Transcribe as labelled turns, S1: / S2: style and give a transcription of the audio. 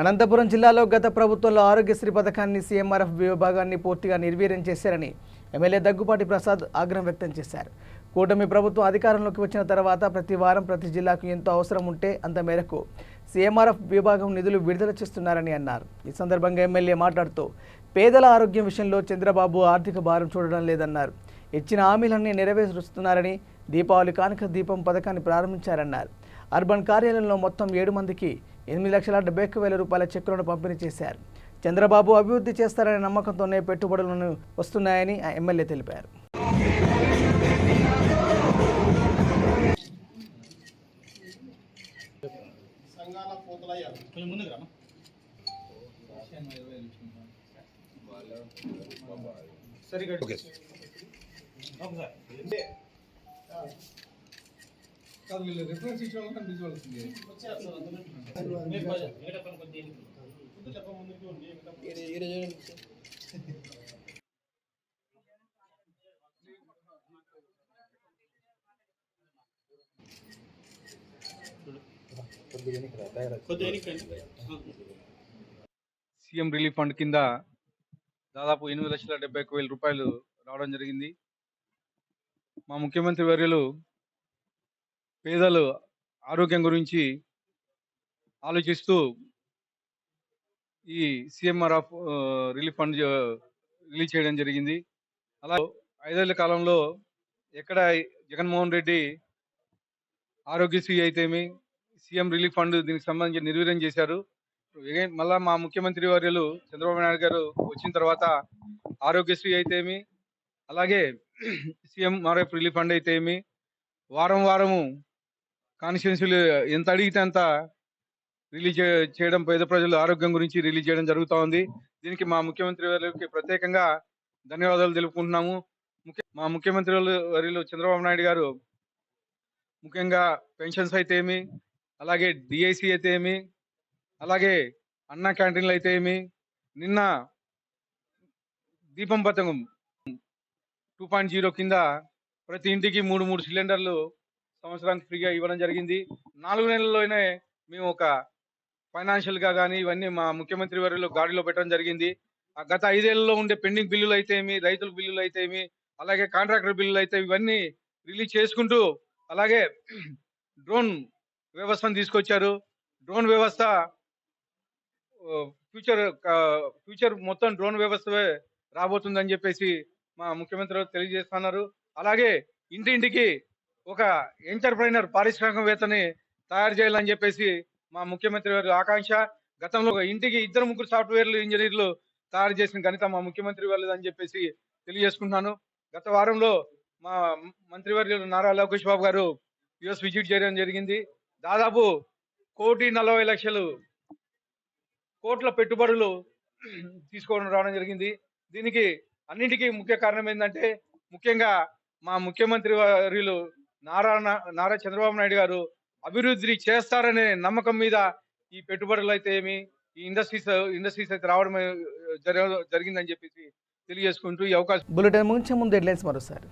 S1: అనంతపురం జిల్లాలో గత ప్రభుత్వంలో ఆరోగ్యశ్రీ పథకాన్ని సీఎంఆర్ఎఫ్ విభాగాన్ని పూర్తిగా నిర్వీర్యం చేశారని ఎమ్మెల్యే దగ్గుపాటి ప్రసాద్ ఆగ్రహం వ్యక్తం చేశారు. కూటమి ప్రభుత్వం అధికారంలోకి వచ్చిన తర్వాత ప్రతి వారం ప్రతి జిల్లాకు ఎంతో అవసరం ఉంటే అంత మేరకు సీఎంఆర్ఎఫ్ విభాగం నిధులు విడుదల చేస్తున్నారని అన్నారు. ఈ సందర్భంగా ఎమ్మెల్యే మాట్లాడుతూ పేదల ఆరోగ్యం విషయంలో చంద్రబాబు ఆర్థిక భారం చూడడం లేదన్నారు. ఇచ్చిన హామీలన్నీ నెరవేరుస్తున్నారని దీపావళి కానుక దీపం పథకాన్ని ప్రారంభించారన్నారు. అర్బన్ కార్యాలయంలో మొత్తం ఏడు మందికి ఎనిమిది లక్షల డెబ్బై ఒక్క వేల రూపాయల చెక్కులను పంపిణీ చేశారు. చంద్రబాబు అభివృద్ధి చేస్తారనే నమ్మకంతోనే పెట్టుబడులను వస్తున్నాయని ఆ ఎమ్మెల్యే తెలిపారు.
S2: కాదు వీళ్ళు రిఫరెన్స్ ఇచ్చిన వాళ్ళకి సీఎం రిలీఫ్ ఫండ్ కింద దాదాపు ఎనిమిది లక్షల డెబ్బై ఒక్క వేల రూపాయలు రావడం జరిగింది. మా ముఖ్యమంత్రి వర్యులు పేదలు ఆరోగ్యం గురించి ఆలోచిస్తూ ఈ CMR of relief fund release చేయడం జరిగింది. అలా ఐదేళ్ళ కాలంలో ఎక్కడ జగన్మోహన్ రెడ్డి ఆరోగ్యశ్రీ అయితేమి సీఎం రిలీఫ్ ఫండ్ దీనికి సంబంధించి నిర్వీర్యం చేశారు. మళ్ళా మా ముఖ్యమంత్రి వర్యులు చంద్రబాబు నాయుడు గారు వచ్చిన తర్వాత ఆరోగ్యశ్రీ అయితేమి అలాగే సీఎం ఆర్ఎఫ్ రిలీఫ్ ఫండ్ అయితేమి వారం వారము కాన్స్టిట్యున్సీలు ఎంత అడిగితే అంత రిలీజ్ చేయడం పేద ప్రజల ఆరోగ్యం గురించి రిలీజ్ చేయడం జరుగుతూ ఉంది. దీనికి మా ముఖ్యమంత్రి వారికి ప్రత్యేకంగా ధన్యవాదాలు తెలుపుకుంటున్నాము. ముఖ్య మా ముఖ్యమంత్రి వర్యులు చంద్రబాబు నాయుడు గారు ముఖ్యంగా పెన్షన్స్ అయితే ఏమి అలాగే డిఐసి అయితే ఏమి అలాగే అన్న క్యాంటీన్లు అయితే ఏమి నిన్న దీపం పథకం టూ పాయింట్ జీరో కింద ప్రతి ఇంటికి మూడు మూడు సిలిండర్లు సంవత్సరానికి ఫ్రీగా ఇవ్వడం జరిగింది. నాలుగు నెలల్లోనే మేము ఒక ఫైనాన్షియల్గా కానీ ఇవన్నీ మా ముఖ్యమంత్రి వారిలో గాడిలో పెట్టడం జరిగింది. ఆ గత ఐదేళ్ళలో ఉండే పెండింగ్ బిల్లులు అయితే ఏమి రైతుల బిల్లులు అయితే ఏమి అలాగే కాంట్రాక్టర్ బిల్లులు అయితే ఇవన్నీ రిలీజ్ చేసుకుంటూ అలాగే డ్రోన్ వ్యవస్థను తీసుకొచ్చారు. డ్రోన్ వ్యవస్థ ఫ్యూచర్ ఫ్యూచర్ మొత్తం డ్రోన్ వ్యవస్థ రాబోతుందని చెప్పేసి మా ముఖ్యమంత్రి తెలియజేస్తున్నారు. అలాగే ఇంటింటికి ఒక ఎంటర్ప్రైనర్ పారిశ్రామికవేత్తని తయారు చేయాలని చెప్పేసి మా ముఖ్యమంత్రి గారి ఆకాంక్ష. గతంలో ఇంటికి ఇద్దరు ముగ్గురు సాఫ్ట్వేర్లు ఇంజనీర్లు తయారు చేసిన ఘనత మా ముఖ్యమంత్రి వాళ్ళదని అని చెప్పేసి తెలియజేసుకుంటున్నాను. గత వారంలో మా మంత్రివర్యులు నారా లోకేష్ బాబు గారు యుఎస్ విజిట్ చేయడం జరిగింది. దాదాపు కోటి నలభై లక్షలు కోట్ల పెట్టుబడులు తీసుకోవడం రావడం జరిగింది. దీనికి అన్నింటికీ ముఖ్య కారణం ఏంటంటే ముఖ్యంగా మా ముఖ్యమంత్రి వర్యులు నారా నారా చంద్రబాబు నాయుడు గారు అభివృద్ధి చేస్తారనే నమ్మకం మీద ఈ పెట్టుబడులు అయితే ఏమి ఈ ఇండస్ట్రీస్ ఇండస్ట్రీస్ అయితే రావడం జరిగిందని చెప్పేసి తెలియజేసుకుంటూ ఈ అవకాశం
S1: బులెటిన్ ముంచే ముందు హెడ్లైన్స్ మరోసారి.